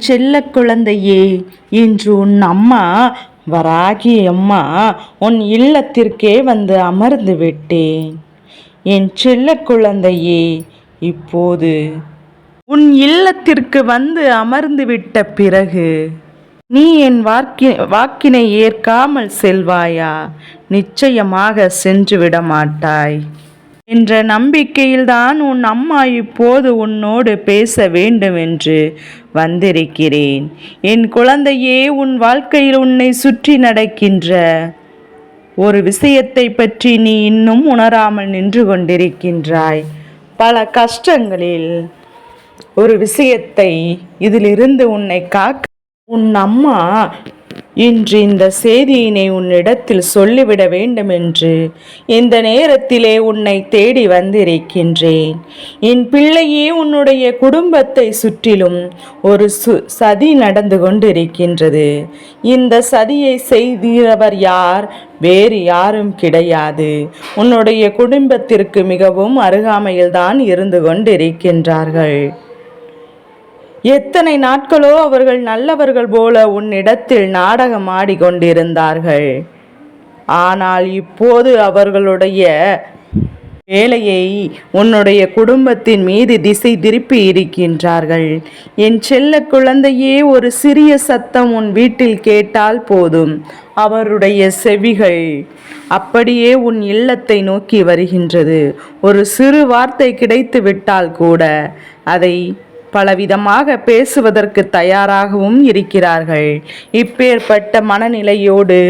செல்ல குழந்தையே இன்று உன் அம்மா வராகி அம்மா உன் இல்லத்திற்கே வந்து அமர்ந்து விட்டேன். என் செல்ல குழந்தையே இப்போது உன் இல்லத்திற்கு வந்து அமர்ந்து விட்ட பிறகு நீ என் வாக்கி வாக்கினை ஏற்காமல் செல்வாயா? நிச்சயமாக சென்று விட மாட்டாய் என்ற நம்பிக்கையில்தான் உன் அம்மா இப்போது உன்னோடு பேச வேண்டும் என்று வந்திருக்கிறேன். என் குழந்தையே உன் வாழ்க்கையில் உன்னை சுற்றி நடக்கின்ற ஒரு விஷயத்தை பற்றி நீ இன்னும் உணராமல் நின்று கொண்டிருக்கின்றாய். பல கஷ்டங்களில் ஒரு விஷயத்தை இதிலிருந்து உன்னை காக்க உன் அம்மா இன்று இந்த செய்தியினை உன்னிடத்தில் சொல்லிவிட வேண்டும் என்று இந்த நேரத்திலே உன்னை தேடி வந்திருக்கின்றேன். என் பிள்ளையே உன்னுடைய குடும்பத்தை சுற்றிலும் ஒரு சு சதி நடந்து கொண்டிருக்கின்றது. இந்த சதியை செய்தவர் யார்? வேறு யாரும் கிடையாது. உன்னுடைய குடும்பத்திற்கு மிகவும் அருகாமையில்தான் இருந்து கொண்டிருக்கின்றார்கள். எத்தனை நாட்களோ அவர்கள் நல்லவர்கள் போல உன்னிடத்தில் நாடகம் ஆடிக்கொண்டிருந்தார்கள். ஆனால் இப்போது அவர்களுடைய வேலையை உன்னுடைய குடும்பத்தின் மீது திசை திருப்பி இருக்கின்றார்கள். என் செல்ல குழந்தையே ஒரு சிறிய சத்தம் உன் வீட்டில் கேட்டால் போதும். அவருடைய செவிகள் அப்படியே உன் இல்லத்தை நோக்கி வருகின்றது. ஒரு சிறு வார்த்தை கிடைத்து விட்டால் கூட அதை பலவிதமாக பேசுவதற்கு தயாராகவும் இருக்கிறார்கள். இப்பேற்பட்ட மனநிலையோடு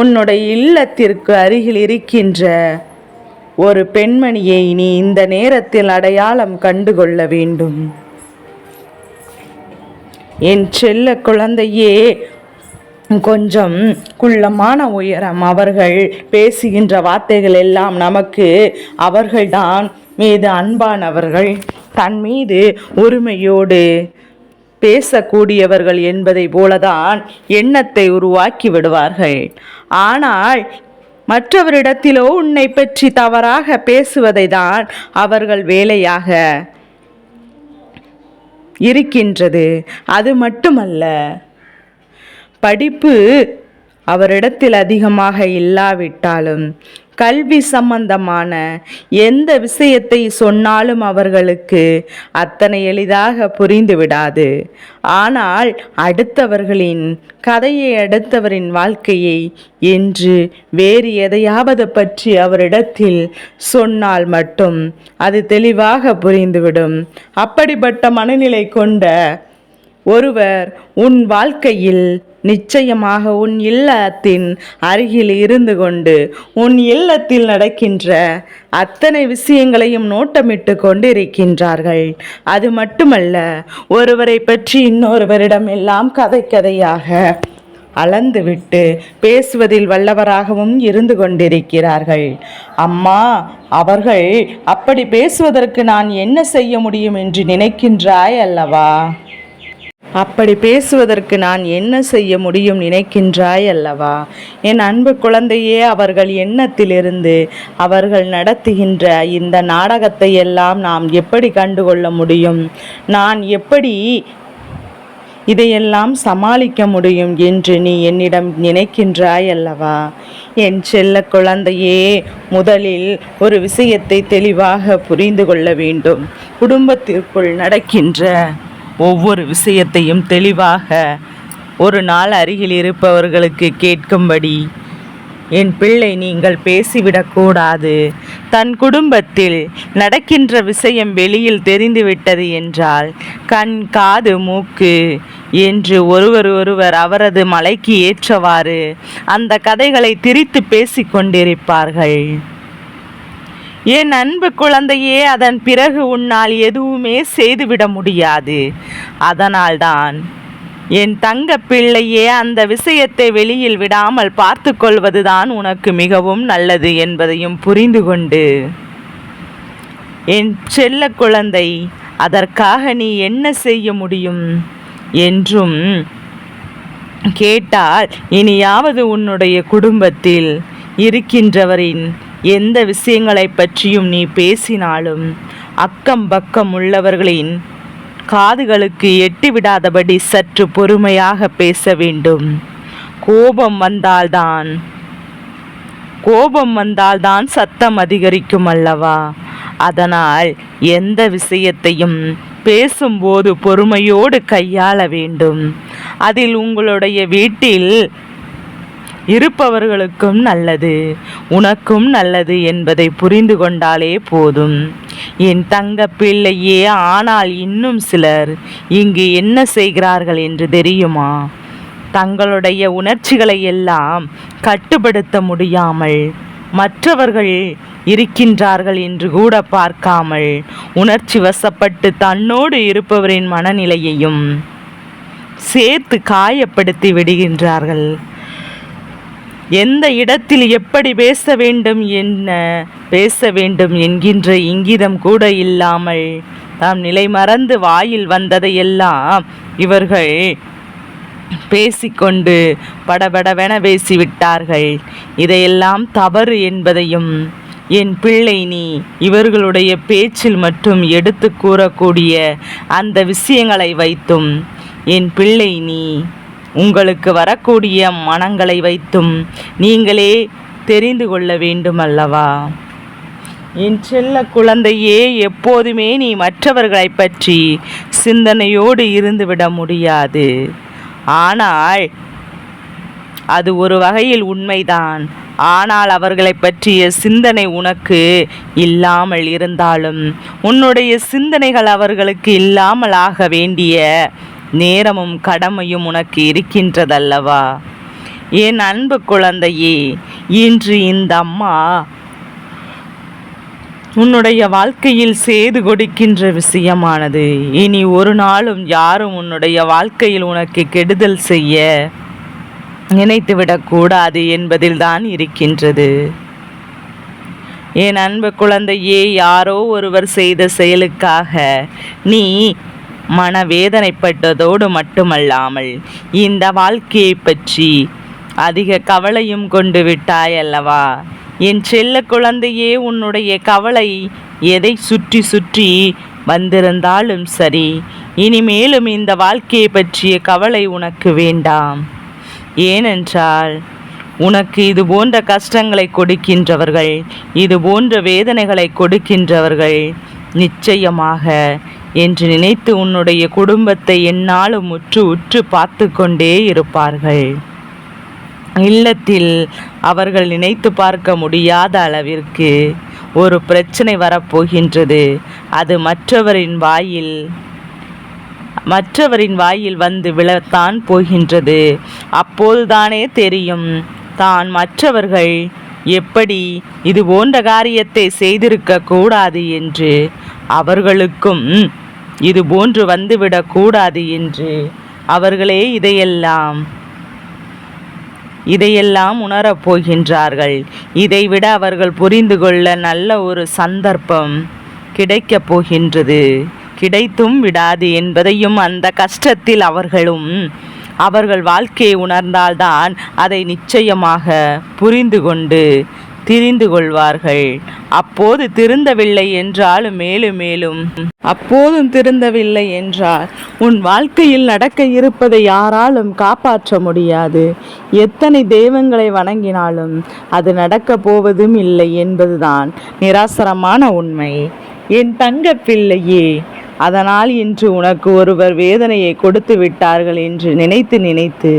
உன்னுடைய இல்லத்திற்கு அருகில் இருக்கின்ற ஒரு பெண்மணியை நீ இந்த நேரத்தில் அடையாளம் கண்டுகொள்ள வேண்டும். என் செல்ல குழந்தையே கொஞ்சம் குள்ளமான உயரம் அவர்கள் பேசுகின்ற வார்த்தைகள் எல்லாம் நமக்கு அவர்கள்தான் மீது அன்பானவர்கள். தன் மீது உரிமையோடு பேசக்கூடியவர்கள் என்பதை போலதான் எண்ணத்தை உருவாக்கி விடுவார்கள். ஆனால் மற்றவரிடத்திலோ உன்னை பற்றி தவறாக பேசுவதை தான் அவர்கள் வேலையாக இருக்கின்றது. அது மட்டுமல்ல படிப்பு அவரிடத்தில் அதிகமாக இல்லாவிட்டாலும் கல்வி சம்பந்தமான எந்த விஷயத்தை சொன்னாலும் அவர்களுக்கு அத்தனை எளிதாக புரிந்துவிடாது ஆனால் அடுத்தவர்களின் கதையை அடுத்தவரின் வாழ்க்கையை என்று வேறு எதையாவது பற்றி அவரிடத்தில் சொன்னால் மட்டும் அது தெளிவாக புரிந்துவிடும். அப்படிப்பட்ட மனநிலை கொண்ட ஒருவர் உன் வாழ்க்கையில் நிச்சயமாக உன் இல்லத்தின் அருகில் இருந்து கொண்டு உன் இல்லத்தில் நடக்கின்ற அத்தனை விஷயங்களையும் நோட்டமிட்டு கொண்டிருக்கின்றார்கள். அது மட்டுமல்ல ஒருவரை பற்றி இன்னொருவரிடம் எல்லாம் கதை கதையாக அளந்துவிட்டு பேசுவதில் வல்லவராகவும் இருந்து கொண்டிருக்கிறார்கள். அம்மா அவர்கள் அப்படி பேசுவதற்கு நான் என்ன செய்ய முடியும் என்று நினைக்கின்றாய் அல்லவா? அப்படி பேசுவதற்கு நான் என்ன செய்ய முடியும் நினைக்கின்றாய் அல்லவா? என் அன்பு குழந்தையே அவர்கள் எண்ணத்திலிருந்து அவர்கள் நடத்துகின்ற இந்த நாடகத்தை எல்லாம் நாம் எப்படி கண்டுகொள்ள முடியும்? நான் எப்படி இதையெல்லாம் சமாளிக்க முடியும் என்று நீ என்னிடம் நினைக்கின்றாய் அல்லவா? என் செல்ல குழந்தையே முதலில் ஒரு விஷயத்தை தெளிவாக புரிந்து கொள்ள வேண்டும். குடும்பத்திற்குள் நடக்கின்ற ஒவ்வொரு விஷயத்தையும் தெளிவாக ஒரு நாள் அருகில் இருப்பவர்களுக்கு கேட்கும்படி என் பிள்ளை நீங்கள் பேசிவிடக்கூடாது தன் குடும்பத்தில் நடக்கின்ற விஷயம் வெளியில் தெரிந்துவிட்டது என்றால் கண் காது மூக்கு என்று ஒருவர் ஒருவர் அவரது மலைக்கு ஏற்றவாறு அந்த கதைகளை திரித்து பேசிக்கொண்டிருப்பார்கள் என் அன்பு குழந்தையே அதன் பிறகு உன்னால் எதுவுமே செய்துவிட முடியாது. அதனால்தான் என் தங்க பிள்ளையே அந்த விஷயத்தை வெளியில் விடாமல் பார்த்து கொள்வதுதான் உனக்கு மிகவும் நல்லது என்பதையும் புரிந்து கொண்டு என் செல்ல குழந்தை அதற்காக நீ என்ன செய்ய முடியும் என்றும் கேட்டால் இனியாவது உன்னுடைய குடும்பத்தில் இருக்கின்றவரின் எந்த விஷயங்களை பற்றியும் நீ பேசினாலும் அக்கம் பக்கம் உள்ளவர்களின் காதுகளுக்கு எட்டிவிடாதபடி சற்று பொறுமையாக பேச வேண்டும். கோபம் வந்தால்தான் கோபம் வந்தால்தான் சத்தம் அதிகரிக்கும் அல்லவா? அதனால் எந்த விஷயத்தையும் பேசும்போது பொறுமையோடு கையாள வேண்டும். அதில் உங்களுடைய வீட்டில் இருப்பவர்களுக்கும் நல்லது உனக்கும் நல்லது என்பதை புரிந்து கொண்டாலே போதும். என் தங்க பிள்ளையே ஆனால் இன்னும் சிலர் இங்கு என்ன செய்கிறார்கள் என்று தெரியுமா? தங்களுடைய உணர்ச்சிகளை எல்லாம் கட்டுப்படுத்த முடியாமல் மற்றவர்கள் இருக்கின்றார்கள் என்று கூட பார்க்காமல் உணர்ச்சி வசப்பட்டு தன்னோடு இருப்பவரின் மனநிலையையும் சேர்த்து காயப்படுத்தி விடுகின்றார்கள். எந்த இடத்தில் எப்படி பேச வேண்டும் என்ன பேச வேண்டும் என்கின்ற இங்கிதம் கூட இல்லாமல் தாம் நிலை மறந்து வாயில் வந்ததையெல்லாம் இவர்கள் பேசிக்கொண்டு படபடவென பேசிவிட்டார்கள். இதையெல்லாம் தவறு என்பதையும் என் பிள்ளை நீ இவர்களுடைய பேச்சில் மட்டும் எடுத்து கூறக்கூடிய அந்த விஷயங்களை வைத்தும் என் பிள்ளை நீ உங்களுக்கு வரக்கூடிய மனங்களை வைத்தும் நீங்களே தெரிந்து கொள்ள வேண்டும் அல்லவா என் செல்ல குழந்தையே எப்போதுமே நீ மற்றவர்களை பற்றி சிந்தனையோடு இருந்துவிட முடியாது. ஆனால் அது ஒரு வகையில் உண்மைதான். ஆனால் அவர்களை பற்றிய சிந்தனை உனக்கு இல்லாமல் இருந்தாலும் உன்னுடைய சிந்தனைகள் அவர்களுக்கு இல்லாமல் ஆக வேண்டிய நேரமும் கடமையும் உனக்கு இருக்கின்றதல்லவா? என் அன்பு குழந்தையே இன்று இந்த அம்மா உன்னுடைய வாழ்க்கையில் செய்து கொடுக்கின்ற விஷயமானது. இனி ஒரு நாளும் யாரும் உன்னுடைய வாழ்க்கையில் உனக்கு கெடுதல் செய்ய நினைத்துவிடக்கூடாது என்பதில்தான் இருக்கின்றது. என் அன்பு குழந்தையே யாரோ ஒருவர் செய்த செயலுக்காக நீ மனவேதனைப்பட்டதோடு மட்டுமல்லாமல் இந்த வாழ்க்கையை பற்றி அதிக கவலையும் கொண்டு விட்டாய் அல்லவா என் செல்ல குழந்தையே உன்னுடைய கவலை எதை சுற்றி சுற்றி வந்திருந்தாலும் சரி இனிமேலும் இந்த வாழ்க்கையை பற்றிய கவலை உனக்கு வேண்டாம். ஏனென்றால் உனக்கு இது போன்ற கஷ்டங்களை கொடுக்கின்றவர்கள் இது போன்ற வேதனைகளை கொடுக்கின்றவர்கள் நிச்சயமாக என்று நினைத்து உன்னுடைய குடும்பத்தை என்னாலும் உற்று உற்று பார்த்து கொண்டே இருப்பார்கள். இல்லத்தில் அவர்கள் நினைத்து பார்க்க முடியாத அளவிற்கு ஒரு பிரச்சனை வரப்போகின்றது. அது மற்றவரின் வாயில் மற்றவரின் வாயில் வந்து விழத்தான் போகின்றது. அப்போதுதானே தெரியும் தான் மற்றவர்கள் எப்படி இது போன்ற காரியத்தை செய்திருக்க கூடாது என்று அவர்களுக்கும் இது போன்று வந்துவிடக் கூடாது என்று அவர்களே இதையெல்லாம் இதையெல்லாம் உணரப் போகின்றார்கள். இதைவிட அவர்கள் புரிந்து கொள்ள நல்ல ஒரு சந்தர்ப்பம் கிடைக்கப் போகின்றது. கிடைத்தும் விடாது என்பதையும் அந்த கஷ்டத்தில் அவர்களும் அவர்கள் வாழ்க்கையை உணர்ந்தால்தான் அதை நிச்சயமாக புரிந்து கொண்டு திரிந்து கொள்வார்கள். அப்போது திருந்தவில்லை என்றாலும் மேலும் மேலும். அப்போதும் திருந்தவில்லை என்றால் உன் வாழ்க்கையில் நடக்க இருப்பதை யாராலும் காப்பாற்ற முடியாது. எத்தனை தெய்வங்களை வணங்கினாலும் அது நடக்கப் போவதும் இல்லை என்பதுதான் நிராசரமான உண்மை. என் தங்க பிள்ளையே அதனால் இன்று உனக்கு ஒருவர் வேதனையை கொடுத்து விட்டார்கள் என்று நினைத்து நினைத்து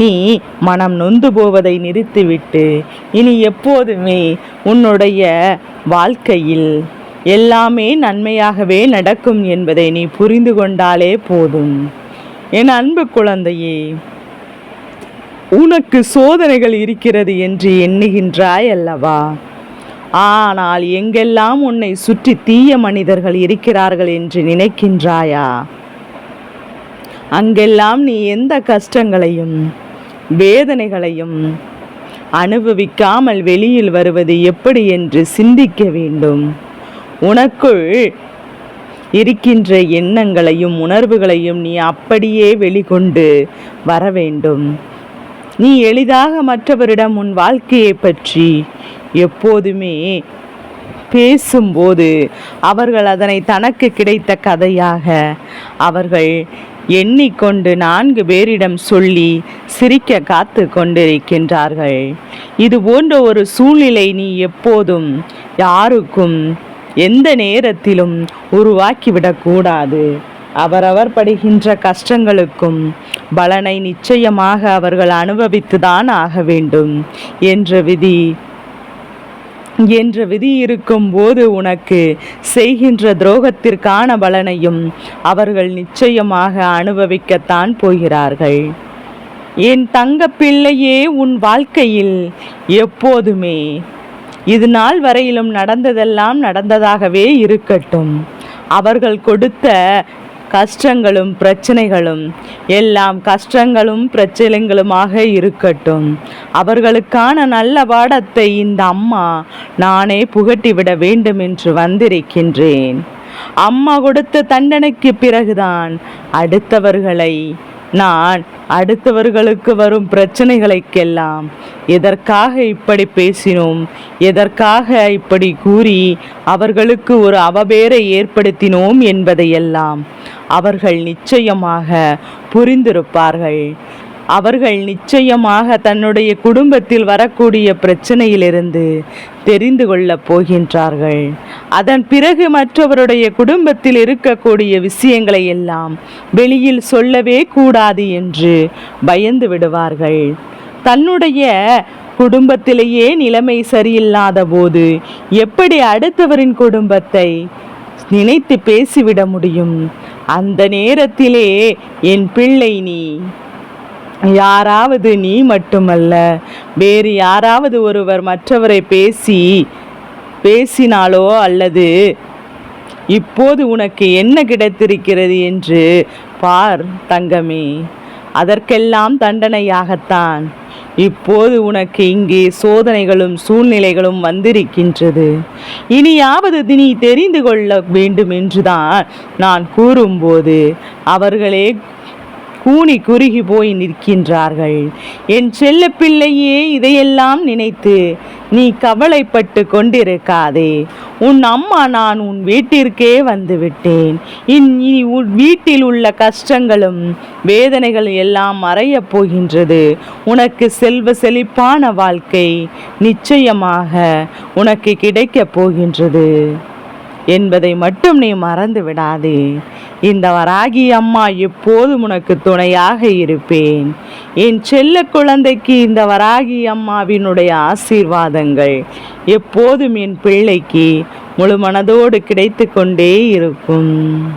நீ மனம் நொந்து போவதை நிறுத்திவிட்டு இனி எப்போதுமே உன்னுடைய வாழ்க்கையில் எல்லாமே நன்மையாகவே நடக்கும் என்பதை நீ புரிந்து கொண்டாலே போதும். என் அன்பு குழந்தையே உனக்கு சோதனைகள் இருக்கிறது என்று எண்ணுகின்றாய் அல்லவா? ஆனால் எங்கெல்லாம் உன்னை சுற்றி தீய மனிதர்கள் இருக்கிறார்கள் என்று நினைக்கின்றாயா? அங்கெல்லாம் நீ எந்த கஷ்டங்களையும் வேதனைகளையும் அனுபவிக்காமல் வெளியில் வருவது எப்படி என்று சிந்திக்க வேண்டும். உனக்குள் இருக்கின்ற எண்ணங்களையும் உணர்வுகளையும் நீ அப்படியே வெளிக்கொண்டு வர வேண்டும். நீ எளிதாக மற்றவரிடம் உன் வாழ்க்கையை பற்றி எப்போதுமே பேசும்போது அவர்கள் அதனை தனக்கு கிடைத்த கதையாக அவர்கள் எண்ணிக்கொண்டு நான்கு பேரிடம் சொல்லி சிரிக்க காத்து கொண்டிருக்கின்றார்கள். இது போன்ற ஒரு சூழ்நிலை நீ எப்போதும் யாருக்கும் எந்த நேரத்திலும் உருவாக்கிவிடக்கூடாது. அவரவர் படுகின்ற கஷ்டங்களுக்கும் பலனை நிச்சயமாக அவர்கள் அனுபவித்துதான் ஆக வேண்டும் என்ற விதி என்ற விதி இருக்கும் போது உனக்கு செய்கின்ற துரோகத்திற்கான பலனையும் அவர்கள் நிச்சயமாக அனுபவிக்கத்தான் போகிறார்கள். என் தங்க பிள்ளையே உன் வாழ்க்கையில் எப்போதுமே இது நாள் வரையிலும் நடந்ததெல்லாம் நடந்ததாகவே இருக்கட்டும். அவர்கள் கொடுத்த கஷ்டங்களும் பிரச்சனைகளும் எல்லாம் கஷ்டங்களும் பிரச்சனைகளுமாக இருக்கட்டும். அவர்களுக்கான நல்ல பாடத்தை இந்த அம்மா நானே புகட்டிவிட வேண்டும் என்று வந்திருக்கின்றேன். அம்மா கொடுத்த தண்டனைக்கு பிறகுதான் அடுத்தவர்களை நான் அடுத்தவர்களுக்கு வரும் பிரச்சனைகளுக்கெல்லாம் எதற்காக இப்படி பேசினோம்? எதற்காக இப்படி கூறி அவர்களுக்கு ஒரு அவபேரை ஏற்படுத்தினோம் என்பதையெல்லாம் அவர்கள் நிச்சயமாக புரிந்திருப்பார்கள். அவர்கள் நிச்சயமாக தன்னுடைய குடும்பத்தில் வரக்கூடிய பிரச்சனையிலிருந்து தெரிந்து கொள்ளப் போகின்றார்கள். அதன் பிறகு மற்றவருடைய குடும்பத்தில் இருக்கக்கூடிய விஷயங்களை எல்லாம் வெளியில் சொல்லவே கூடாது என்று பயந்து விடுவார்கள். தன்னுடைய குடும்பத்திலேயே நிலைமை சரியில்லாத போது எப்படி அடுத்தவரின் குடும்பத்தை நினைத்து பேசிவிட முடியும்? அந்த நேரத்திலே என் பிள்ளை நீ யாராவது நீ மட்டுமல்ல வேறு யாராவது ஒருவர் மற்றவரை பேசி பேசினாலோ அல்லது இப்போது உனக்கு என்ன கிடைத்திருக்கிறது என்று பார் தங்கமே. அதற்கெல்லாம் தண்டனையாகத்தான். இப்போது உனக்கு இங்கே சோதனைகளும் சூழ்நிலைகளும் வந்திருக்கின்றது. இனியாவது நீ தெரிந்து கொள்ள வேண்டும் என்றுதான் நான் கூறும்போது அவர்களே கூனி குறுகி போய் நிற்கின்றார்கள். என் செல்ல பிள்ளையே இதையெல்லாம் நினைத்து நீ கவலைப்பட்டு கொண்டிருக்காதே. உன் அம்மா நான் உன் வீட்டிற்கே வந்து விட்டேன் இனி உன் வீட்டில் உள்ள கஷ்டங்களும் வேதனைகள் எல்லாம் மறையப் போகின்றது. உனக்கு செல்வ செழிப்பான வாழ்க்கை நிச்சயமாக உனக்கு கிடைக்கப் போகின்றது. என்பதை மட்டும் நீ மறந்து விடாதே இந்த வராகி அம்மா எப்போதும் உனக்கு துணையாக இருப்பேன். என் செல்ல குழந்தைக்கு இந்த வராகி அம்மாவினுடைய ஆசீர்வாதங்கள் எப்போதும் என் பிள்ளைக்கு முழு மனதோடு கிடைத்து கொண்டே இருக்கும்.